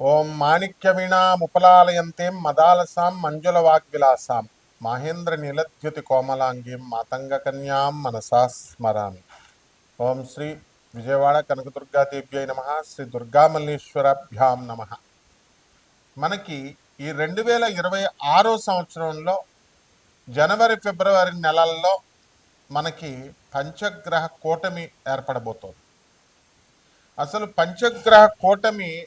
ఓం మాణిక్యవీణాముపలాలయంతీం మదాలసాం మంజుల వాగ్విలాసాం మహేంద్ర నీలద్యుతి కోమలాంగీం మాతంగకన్యాం మనసా స్మరామి. ఓం శ్రీ విజయవాడ కనకదుర్గాదేవ్యై నమ. శ్రీ దుర్గామల్లేశ్వరాభ్యాం నమ. మనకి ఈ రెండు వేల ఇరవై ఆరో సంవత్సరంలో జనవరి ఫిబ్రవరి నెలల్లో మనకి పంచగ్రహ కూటమి ఏర్పడబోతోంది. అసలు పంచగ్రహ కూటమి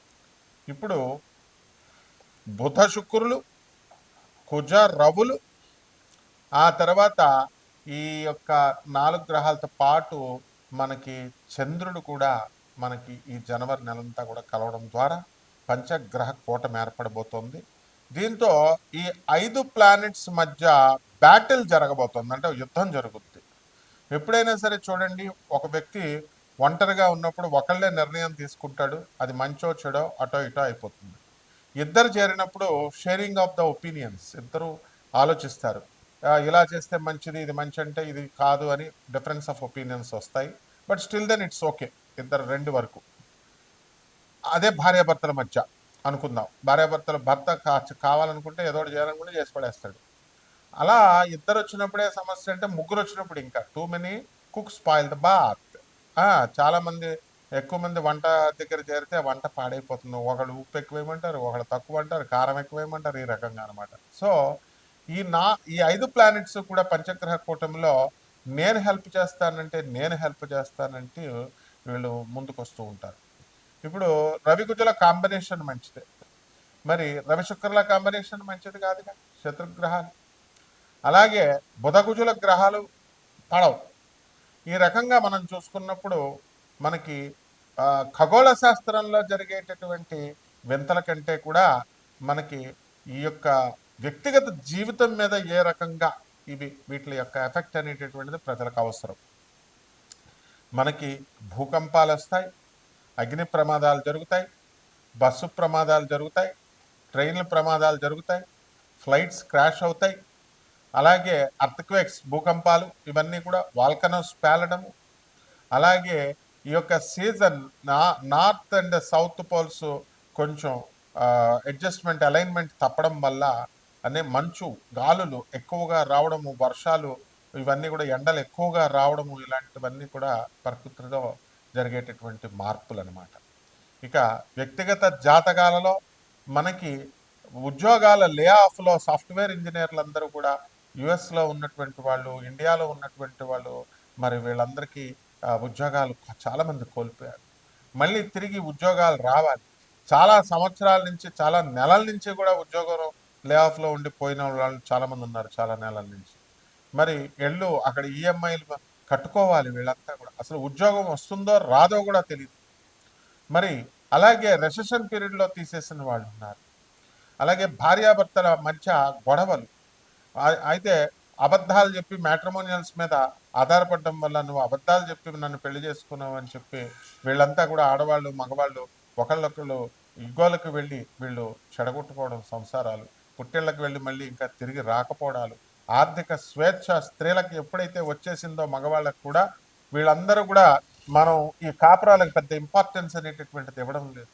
ఇప్పుడు బుధ శుక్రులు కుజ రవులు ఆ తర్వాత ఈ యొక్క నాలుగు గ్రహాలతో పాటు మనకి చంద్రుడు కూడా మనకి ఈ జనవరి నెలంతా కూడా కలవడం ద్వారా పంచగ్రహ కూటమి ఏర్పడబోతోంది. దీంతో ఈ ఐదు ప్లానెట్స్ మధ్య బ్యాటిల్ జరగబోతోంది. అంటే యుద్ధం జరుగుతుంది ఎప్పుడైనా సరే చూడండి ఒక వ్యక్తి ఒంటరిగా ఉన్నప్పుడు ఒకళ్ళే నిర్ణయం తీసుకుంటాడు అది మంచో చెడో అటో ఇటో అయిపోతుంది. ఇద్దరు చేరినప్పుడు షేరింగ్ ఆఫ్ ద ఒపీనియన్స్ ఇద్దరు ఆలోచిస్తారు. ఇలా చేస్తే మంచిది ఇది మంచి అంటే ఇది కాదు అని డిఫరెన్స్ ఆఫ్ ఒపీనియన్స్ వస్తాయి. But still then it's okay ఇద్దరు రెండు వరకు. అదే భార్యాభర్తల మధ్య అనుకుందాం. భార్యాభర్తల భర్త కా- కావాలనుకుంటే ఏదో చేయాలనుకుంటే చేసి పడేస్తాడు. అలా ఇద్దరు వచ్చినప్పుడే సమస్య అంటే ముగ్గురు వచ్చినప్పుడు ఇంకా. Too many cook spoil the bath చాలా మంది ఎక్కువ మంది వంట దగ్గర చేరితే వంట పాడైపోతుంది. ఒకళ్ళు ఉప్పు ఎక్కువ వేయమంటారు ఒకళ్ళు తక్కువ అంటారు కారం ఎక్కువ వేయమంటారు ఈ రకంగా అనమాట సో ఈ నా ఈ ఐదు ప్లానెట్స్ కూడా పంచగ్రహ కూటమిలో నేను హెల్ప్ చేస్తానంటే నేను హెల్ప్ చేస్తానంటే వీళ్ళు ముందుకు వస్తూ ఉంటారు. ఇప్పుడు రవి గుజుల కాంబినేషన్ మంచిదే. మరి రవి శుక్రుల కాంబినేషన్ మంచిది కాదుగా? శత్రుగ్రహాలు. అలాగే బుధకుజుల గ్రహాలు పడవు. ఈ రకంగా మనం చూసుకున్నప్పుడు మనకి ఖగోళ శాస్త్రంలో జరిగేటటువంటి వింతల కంటే కూడా మనకి ఈ యొక్క వ్యక్తిగత జీవితం మీద ఏ రకంగా ఇవి వీటి యొక్క ఎఫెక్ట్ అనేటటువంటిది ప్రజలకు అవసరం. మనకి భూకంపాలు వస్తాయి అగ్ని ప్రమాదాలు జరుగుతాయి బస్సు ప్రమాదాలు జరుగుతాయి ట్రైన్ల ప్రమాదాలు జరుగుతాయి ఫ్లైట్స్ క్రాష్ అవుతాయి అలాగే అర్త్క్వేక్స్ భూకంపాలు ఇవన్నీ కూడా వాల్కనోస్ పేలడము. అలాగే ఈ యొక్క సీజన్ నా నార్త్ అండ్ సౌత్ పోల్స్ కొంచెం అడ్జస్ట్మెంట్ అలైన్మెంట్ తప్పడం వల్ల అనే మంచు గాలులు ఎక్కువగా రావడము వర్షాలు ఇవన్నీ కూడా ఎండలు ఎక్కువగా రావడము ఇలాంటివన్నీ కూడా ప్రకృతిలో జరిగేటటువంటి మార్పులు అనమాట ఇక వ్యక్తిగత జాతకాలలో మనకి ఉద్యోగాల లే ఆఫ్లో సాఫ్ట్వేర్ ఇంజనీర్లందరూ కూడా యుఎస్లో ఉన్నటువంటి వాళ్ళు ఇండియాలో ఉన్నటువంటి వాళ్ళు మరి వీళ్ళందరికీ ఉద్యోగాలు చాలామంది కోల్పోయారు. మళ్ళీ తిరిగి ఉద్యోగాలు రావాలి. చాలా సంవత్సరాల నుంచి చాలా నెలల నుంచి కూడా ఉద్యోగం లే ఆఫ్లో ఉండిపోయిన వాళ్ళు చాలామంది ఉన్నారు చాలా నెలల నుంచి. మరి ఎళ్ళు అక్కడ ఈఎంఐలు కట్టుకోవాలి వీళ్ళంతా కూడా. అసలు ఉద్యోగం వస్తుందో రాదో కూడా తెలియదు మరి అలాగే రెసెషన్ పీరియడ్లో తీసేసిన వాళ్ళు ఉన్నారు. అలాగే భార్యాభర్తల మధ్య గొడవలు. అయితే అబద్ధాలు చెప్పి మ్యాట్రిమోనియల్స్ మీద ఆధారపడడం వల్ల నువ్వు అబద్ధాలు చెప్పి నన్ను పెళ్ళి చేసుకున్నావు అని చెప్పి వీళ్ళంతా కూడా ఆడవాళ్ళు మగవాళ్ళు ఒకళ్ళొకళ్ళు ఇగ్గోలకు వెళ్ళి వీళ్ళు చెడగొట్టుకోవడం సంసారాలు. పుట్టిళ్ళకి వెళ్ళి మళ్ళీ ఇంకా తిరిగి రాకపోవడాలు. ఆర్థిక స్వేచ్ఛ స్త్రీలకు ఎప్పుడైతే వచ్చేసిందో మగవాళ్ళకు కూడా వీళ్ళందరూ కూడా మనం ఈ కాపురాలకు పెద్ద ఇంపార్టెన్స్ అనేటటువంటిది ఇవ్వడం లేదు.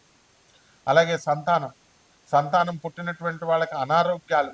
అలాగే సంతానం. సంతానం పుట్టినటువంటి వాళ్ళకి అనారోగ్యాలు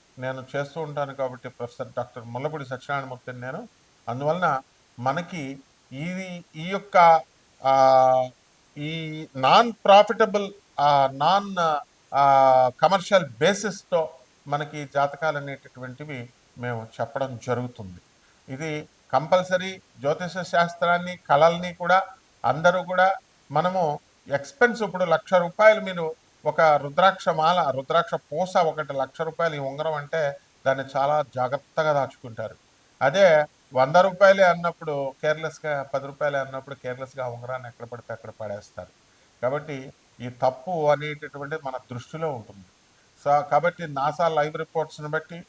నేను చేస్తూ ఉంటాను కాబట్టి ప్రొఫెసర్ డాక్టర్ ముల్లపూడి సత్యనారాయణమూర్తిని నేను. అందువలన మనకి ఇది ఈ యొక్క ఈ నాన్ ప్రాఫిటబుల్ నాన్ కమర్షియల్ బేసిస్తో మనకి జాతకాలు అనేటటువంటివి మేము చెప్పడం జరుగుతుంది. ఇది కంపల్సరీ జ్యోతిష శాస్త్రాన్ని కళల్ని కూడా అందరూ కూడా మనము ఎక్స్పెన్స్ ఇప్పుడు లక్ష రూపాయలు మీరు ఒక రుద్రాక్ష మాల రుద్రాక్ష పూస ఒకటి లక్ష రూపాయలు ఈ ఉంగరం అంటే దాన్ని చాలా జాగ్రత్తగా దాచుకుంటారు. అదే వంద రూపాయలే అన్నప్పుడు కేర్లెస్గా పది రూపాయలే అన్నప్పుడు కేర్లెస్గా ఉంగరాన్ని ఎక్కడ పడితే అక్కడ పడేస్తారు. కాబట్టి ఈ తప్పు అనేటటువంటిది మన దృష్టిలో ఉంటుంది. సో కాబట్టి నాసా లైవ్ రిపోర్ట్స్ని బట్టి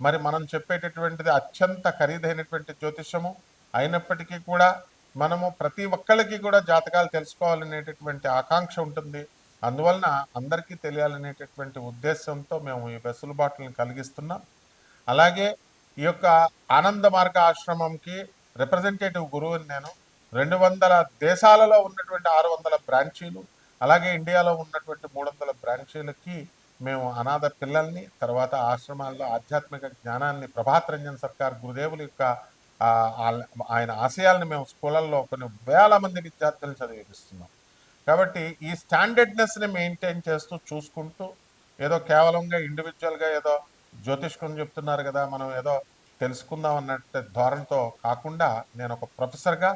మరి మనం చెప్పేటటువంటిది అత్యంత ఖరీదైనటువంటి జ్యోతిష్యము. అయినప్పటికీ కూడా మనము ప్రతి ఒక్కళ్ళకి కూడా జాతకాలు తెలుసుకోవాలనేటటువంటి ఆకాంక్ష ఉంటుంది. అందువలన అందరికీ తెలియాలనేటటువంటి ఉద్దేశంతో మేము ఈ వెసులుబాటులను కలిగిస్తున్నాం. అలాగే ఈ యొక్క ఆనంద మార్గ ఆశ్రమంకి రిప్రజెంటేటివ్ గురువుని నేను రెండు వందల దేశాలలో ఉన్నటువంటి ఆరు వందల బ్రాంచీలు అలాగే ఇండియాలో ఉన్నటువంటి మూడు వందల బ్రాంచీలకి మేము అనాథ పిల్లల్ని తర్వాత ఆశ్రమాల్లో ఆధ్యాత్మిక జ్ఞానాన్ని ప్రభాత్ రంజన్ సర్కార్ గురుదేవుల యొక్క ఆయన ఆశయాల్ని మేము స్కూళ్ళల్లో కొన్ని వేల మంది విద్యార్థులను చదివిస్తున్నాం కాబట్టి ఈ స్టాండర్డ్నెస్ని మెయింటైన్ చేస్తూ చూసుకుంటూ ఏదో కేవలంగా ఇండివిజువల్గా ఏదో జ్యోతిష్కుని చెప్తున్నారు కదా మనం ఏదో తెలుసుకుందాం అన్నట్టు ధోరణితో కాకుండా నేను ఒక ప్రొఫెసర్గా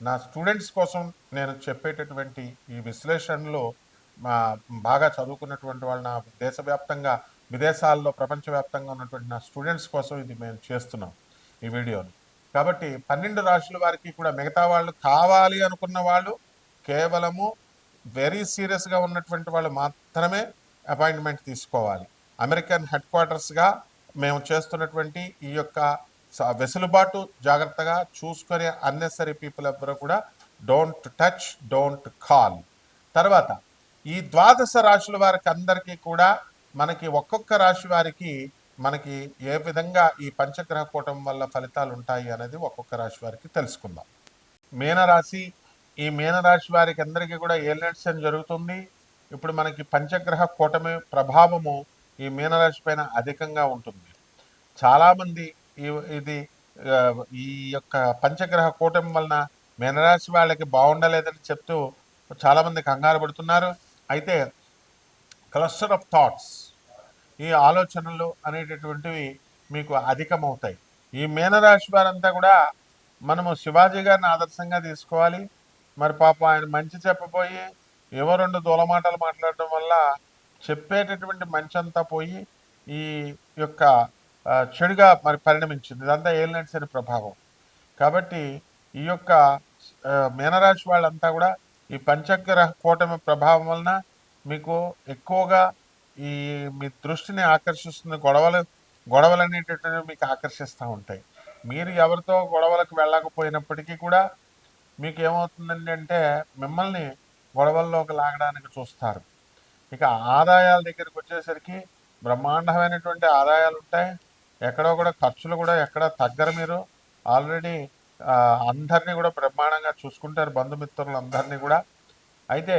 నా స్టూడెంట్స్ కోసం నేను చెప్పేటటువంటి ఈ విశ్లేషణలు మా బాగా చదువుకున్నటువంటి వాళ్ళు నా దేశవ్యాప్తంగా విదేశాల్లో ప్రపంచవ్యాప్తంగా ఉన్నటువంటి నా స్టూడెంట్స్ కోసం ఇది మేము చేస్తున్నాం ఈ వీడియోని. కాబట్టి పన్నెండు రాశుల వారికి కూడా మిగతా వాళ్ళు కావాలి అనుకున్న వాళ్ళు కేవలము వెరీ సీరియస్గా ఉన్నటువంటి వాళ్ళు మాత్రమే అపాయింట్మెంట్ తీసుకోవాలి. అమెరికన్ హెడ్ క్వార్టర్స్గా మేము చేస్తున్నటువంటి ఈ యొక్క వెసులుబాటు జాగ్రత్తగా చూసుకునే అన్నెసరీ పీపుల్ ఎవ్వరూ కూడా డోంట్ టచ్ డోంట్ కాల్ తర్వాత ఈ ద్వాదశ రాశుల వారికి అందరికీ కూడా మనకి ఒక్కొక్క రాశి వారికి మనకి ఏ విధంగా ఈ పంచగ్రహ కూటం వల్ల ఫలితాలు ఉంటాయి అనేది ఒక్కొక్క రాశి వారికి తెలుసుకుందాం. మీనరాశి ఈ మీనరాశి వారికి అందరికీ కూడా ఏలినట్సన్ జరుగుతుంది? ఇప్పుడు మనకి పంచగ్రహ కూటమి ప్రభావము ఈ మీనరాశి పైన అధికంగా ఉంటుంది. చాలామంది ఈ- ఇది ఈ యొక్క పంచగ్రహ కూటమి వలన మీనరాశి వాళ్ళకి బాగుండలేదని చెప్తూ చాలామంది కంగారు పడుతున్నారు. అయితే క్లస్టర్ ఆఫ్ థాట్స్ ఈ ఆలోచనలు అనేటటువంటివి మీకు అధికమవుతాయి. ఈ మీనరాశి వారంతా కూడా మనము శివాజీ గారిని ఆదర్శంగా తీసుకోవాలి. మరి పాపం ఆయన మంచి చెప్పబోయి ఏవో రెండు దూలమాటలు మాట్లాడడం వల్ల చెప్పేటటువంటి మంచి అంతా పోయి ఈ యొక్క చెడుగా మరి పరిణమించింది. ఇదంతా ఏలినట్స్ అనే ప్రభావం. కాబట్టి ఈ యొక్క మీనరాశి వాళ్ళంతా కూడా ఈ పంచగ్రహ కూటమి ప్రభావం వలన మీకు ఎక్కువగా ఈ మీ దృష్టిని ఆకర్షిస్తున్న గొడవలు గొడవలు అనేటటువంటివి మీకు ఆకర్షిస్తూ ఉంటాయి. మీరు ఎవరితో గొడవలకు వెళ్ళకపోయినప్పటికీ కూడా మీకు ఏమవుతుందండి అంటే మిమ్మల్ని గొడవల్లోకి లాగడానికి చూస్తారు. ఇక ఆదాయాల దగ్గరికి వచ్చేసరికి బ్రహ్మాండమైనటువంటి ఆదాయాలు ఉంటాయి. ఎక్కడో కూడా ఖర్చులు కూడా ఎక్కడ తగ్గరు మీరు. ఆల్రెడీ అందరినీ కూడా బ్రహ్మాండంగా చూసుకుంటారు బంధుమిత్రులు అందరినీ కూడా. అయితే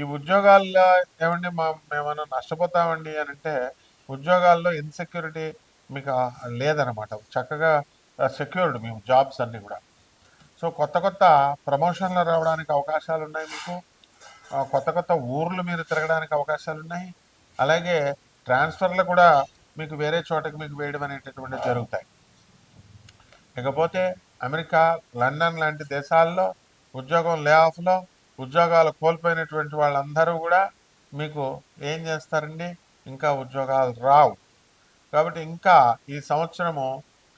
ఈ ఉద్యోగాల్లో ఏమండి మా మేమన్నా నష్టపోతామండి అని అంటే ఉద్యోగాల్లో ఇన్సెక్యూరిటీ మీకు లేదనమాట చక్కగా సెక్యూర్డ్ మేము జాబ్స్ అన్నీ కూడా. సో కొత్త కొత్త ప్రమోషన్లు రావడానికి అవకాశాలు ఉన్నాయి మీకు కొత్త కొత్త ఊర్లు మీరు తిరగడానికి అవకాశాలు ఉన్నాయి అలాగే ట్రాన్స్ఫర్లు కూడా మీకు వేరే చోటకి మీకు వేయడం అనేటటువంటివి జరుగుతాయి. ఇకపోతే అమెరికా లండన్ లాంటి దేశాల్లో ఉద్యోగం లే ఆఫ్లో ఉద్యోగాలు కోల్పోయినటువంటి వాళ్ళందరూ కూడా మీకు ఏం చేస్తారండి? ఇంకా ఉద్యోగాలు రావు. కాబట్టి ఇంకా ఈ సంవత్సరము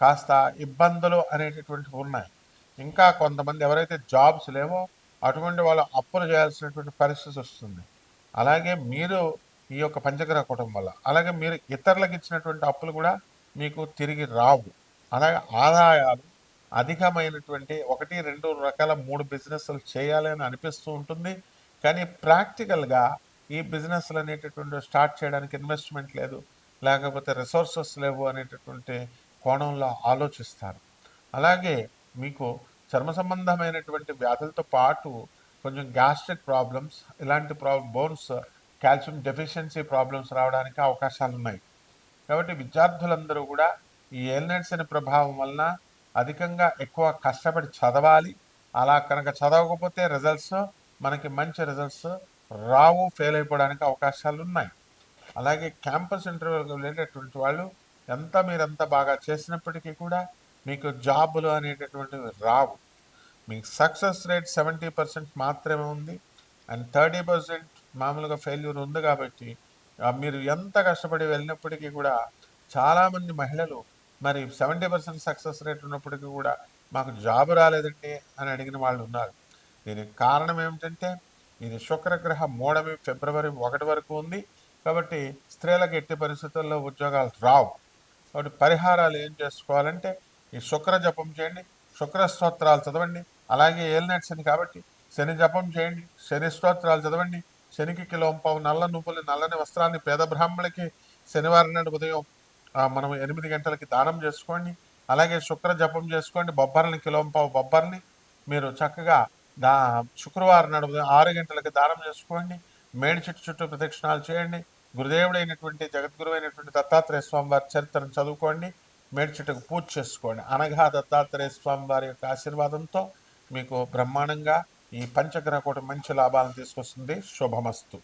కాస్త ఇబ్బందులు అనేటటువంటివి ఉన్నాయి. ఇంకా కొంతమంది ఎవరైతే జాబ్స్ లేవో అటువంటి వాళ్ళు అప్పులు చేయాల్సినటువంటి పరిస్థితి వస్తుంది. అలాగే మీరు ఈ యొక్క పంచగ్రహ కుటుంబం వల్ల అలాగే మీరు ఇతరులకు ఇచ్చినటువంటి అప్పులు కూడా మీకు తిరిగి రావు. అలాగే ఆదాయాలు అధికమైనటువంటి ఒకటి రెండు రకాల మూడు బిజినెస్లు చేయాలి అని అనిపిస్తూ ఉంటుంది. కానీ ప్రాక్టికల్గా ఈ బిజినెస్లు అనేటటువంటి స్టార్ట్ చేయడానికి ఇన్వెస్ట్మెంట్ లేదు లేకపోతే రిసోర్సెస్ లేవు అనేటటువంటి కోణంలో ఆలోచిస్తారు. అలాగే మీకు చర్మ సంబంధమైనటువంటి వ్యాధులతో పాటు కొంచెం గ్యాస్ట్రిక్ ప్రాబ్లమ్స్ ఇలాంటి ప్రా బోన్స్ కాల్షియం డెఫిషియన్సీ ప్రాబ్లమ్స్ రావడానికి అవకాశాలు ఉన్నాయి. కాబట్టి విద్యార్థులందరూ కూడా ఈ ఎల్నెట్స్ అనే ప్రభావం వలన అధికంగా ఎక్కువ కష్టపడి చదవాలి. అలా కనుక చదవకపోతే రిజల్ట్స్ మనకి మంచి రిజల్ట్స్ రావు ఫెయిల్ అయిపోవడానికి అవకాశాలు ఉన్నాయి. అలాగే క్యాంపస్ ఇంటర్వ్యూ వెళ్ళేటటువంటి వాళ్ళు ఎంత మీరంత బాగా చేసినప్పటికీ కూడా మీకు జాబులు అనేటటువంటివి రావు. మీకు సక్సెస్ రేట్ సెవెంటీ పర్సెంట్ మాత్రమే ఉంది. అండ్ థర్టీ పర్సెంట్ మామూలుగా ఫెయిల్యూర్ ఉంది కాబట్టి మీరు ఎంత కష్టపడి వెళ్ళినప్పటికీ కూడా చాలామంది మహిళలు మరి సెవెంటీ పర్సెంట్ సక్సెస్ రేట్ ఉన్నప్పటికీ కూడా మాకు జాబ్ రాలేదండి అని అడిగిన వాళ్ళు ఉన్నారు. దీనికి కారణం ఏమిటంటే ఇది శుక్రగ్రహ మూడమి ఫిబ్రవరి ఒకటి వరకు ఉంది. కాబట్టి స్త్రీలకు ఎట్టి పరిస్థితుల్లో ఉద్యోగాలు రావు. కాబట్టి పరిహారాలు ఏం చేసుకోవాలంటే ఈ శుక్ర జపం చేయండి శుక్ర స్తోత్రాలు చదవండి అలాగే ఏలినట్ శని కాబట్టి శని జపం చేయండి శని స్తోత్రాలు చదవండి శనికి కిలోం పావు నల్ల నువ్వులు నల్లని వస్త్రాన్ని పేద బ్రాహ్మణులకి శనివారం నాడు ఉదయం మనం ఎనిమిది గంటలకి దానం చేసుకోండి అలాగే శుక్ర జపం చేసుకోండి బొబ్బర్ని కిలోం పావు బొబ్బర్ని మీరు చక్కగా దా శుక్రవారం నాడు ఉదయం ఆరు గంటలకి దానం చేసుకోండి మేడి చెట్టు చుట్టూ ప్రదక్షిణాలు చేయండి గురుదేవుడైనటువంటి జగద్గురు అయినటువంటి దత్తాత్రేయ స్వామి వారి చరిత్రను చదువుకోండి మేడ్చుటకు పూజ చేసుకోండి. అనగా దత్తాత్రేయ స్వామి వారి యొక్క ఆశీర్వాదంతో మీకు బ్రహ్మాండంగా ఈ పంచగ్రహ కూట మంచి లాభాలను తీసుకొస్తుంది. శుభమస్తు.